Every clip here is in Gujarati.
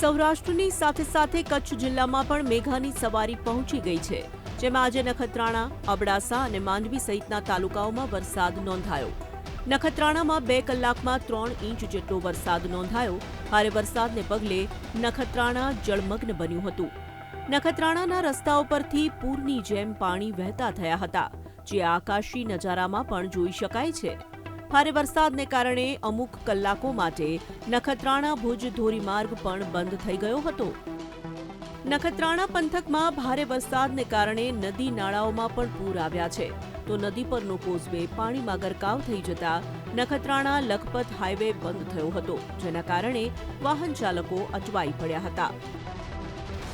સૌરાષ્ટ્રની સાથે સાથે કચ્છ જિલ્લામાં પણ મેઘાની સવારી પહોંચી ગઈ છે, જેમાં આજે નખત્રાણા, અબડાસા અને માંડવી સહિતના તાલુકાઓમાં વરસાદ નોંધાયો. નખત્રાણામાં બે કલાકમાં ત્રણ ઇંચ જેટલો વરસાદ નોંધાયો. ભારે વરસાદને પગલે નખત્રાણા જળમગ્ન બન્યું હતું. નખત્રાણાના રસ્તાઓ પરથી પૂરની જેમ પાણી વહેતા થયા હતા, જે આકાશી નજારામાં પણ જોઈ શકાય છે. ભારે વરસાદને કારણે અમુક કલાકો માટે નખત્રાણા ભુજ ધોરીમાર્ગ પણ બંધ થઈ ગયો હતો. નખત્રાણા પંથકમાં ભારે વરસાદને કારણે નદી નાળાઓમાં પણ પૂર આવ્યા છે. તો નદી પરનો કોઝવે પાણીમાં ગરકાવ થઈ જતા નખત્રાણા લખપત હાઈવે બંધ થયો હતો, જેના કારણે વાહન ચાલકો અટવાઈ પડ્યા હતા.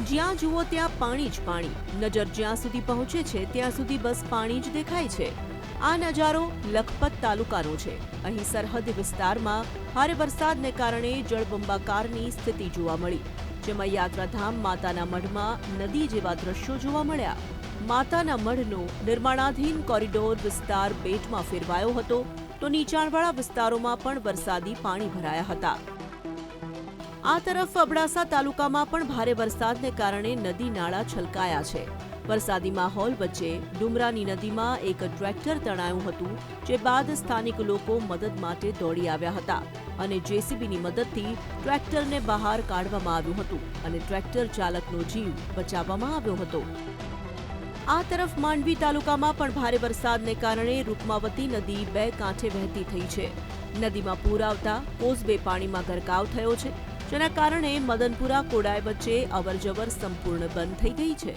જ્યાં જુઓ ત્યાં પાણી જ પાણી. નજર જ્યાં સુધી પહોંચે છે, ત્યાં સુધી બસ પાણી જ દેખાય છે. આ નજારો લખપત તાલુકાનો છે. અહીં સરહદ વિસ્તારમાં ભારે વરસાદને કારણે જળબંબાકારની સ્થિતિ જોવા મળી. જેમાં યાત્રાધામ માતાના મઢમાં નદી જેવા દ્રશ્યો જોવા મળ્યા. માતાના મઢનો નિર્માણાધીન કોરિડોર વિસ્તાર બેટમાં ફેરવાયો હતો, તો નીચાણવાળા વિસ્તારોમાં પણ વરસાદી પાણી ભરાયા હતા. આ તરફ અબડાસા તાલુકામાં પણ ભારે વરસાદને કારણે નદી નાળા છલકાયા છે. વરસાદી માહોલ વચ્ચે ડુમરાની નદીમાં એક ટ્રેક્ટર તણાયું હતું, જે બાદ સ્થાનિક લોકો મદદ માટે દોડી આવ્યા હતા અને જેસીબીની મદદથી ટ્રેક્ટરને બહાર કાઢવામાં આવ્યું હતું અને ટ્રેક્ટર ચાલકનો જીવ બચાવવામાં આવ્યો હતો. આ તરફ માંડવી તાલુકામાં પણ ભારે વરસાદને કારણે રૂકમાવતી નદી બે કાંઠે વહેતી થઈ છે. નદીમાં પૂર આવતા કોઝવે પાણીમાં ગરકાવ થયો છે, જેના કારણે મદનપુરા, કોડાય વચ્ચે અવરજવર સંપૂર્ણ બંધ થઈ ગઈ છે.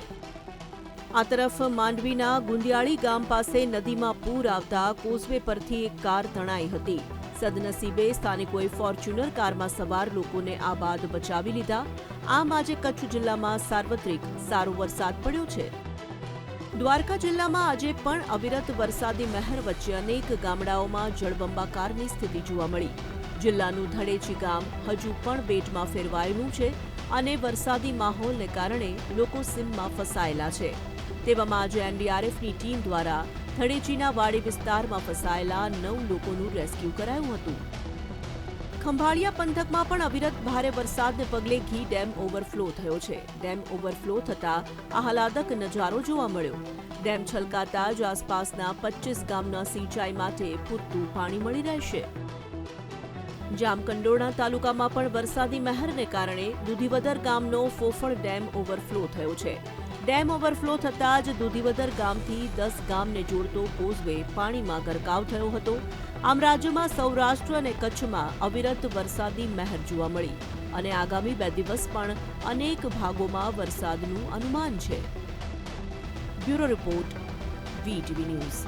આ તરફ માંડવીના ગુંદિયાળી ગામ પાસે નદીમાં પૂર આવતા કોઝવે પરથી એક કાર તણાઈ હતી. સદનસીબે સ્થાનિકોએ ફોર્ચ્યુનર કારમાં સવાર લોકોને આ બાદ બચાવી લીધા. આમ આજે કચ્છ જિલ્લામાં સાર્વત્રિક સારો વરસાદ પડ્યો છે. દ્વારકા જિલ્લામાં આજે પણ અવિરત વરસાદી મહેર વચ્ચે અનેક ગામડાઓમાં જળબંબાકારની સ્થિતિ જોવા મળી. જિલ્લાનું ધડેચી ગામ હજુ પણ બેટમાં ફેરવાયેલું છે અને વરસાદી માહોલને કારણે લોકો સીમમાં ફસાયેલા છે. તેવામાં આજે એનડીઆરએફની ટીમ દ્વારા ધડેચીના વાડી વિસ્તારમાં ફસાયેલા નવ લોકોનું રેસ્ક્યુ કરાયું હતું. ખંભાળિયા પંથકમાં પણ અવિરત ભારે વરસાદને પગલે ઘી ડેમ ઓવરફ્લો થયો છે. ડેમ ઓવરફ્લો થતા આહલાદક નજારો જોવા મળ્યો. ડેમ છલકાતા જ આસપાસના પચીસ ગામના સિંચાઈ માટે પૂરતું પાણી મળી રહેશે. જામકંડોરણા તાલુકામાં પણ વરસાદી મહેરને કારણે દુધીવદર ગામનો ફોફળ ડેમ ઓવરફ્લો થયો છે. ડેમ ઓવરફ્લો થતાં જ દુધીવદર ગામથી દસ ગામને જોડતો કોઝવે પાણીમાં ગરકાવ થયો હતો. આમ રાજ્યમાં સૌરાષ્ટ્ર અને કચ્છમાં અવિરત વરસાદી મહેર જોવા મળી અને આગામી બે દિવસ પણ અનેક ભાગોમાં વરસાદનું અનુમાન છે. Bureau report VTV news.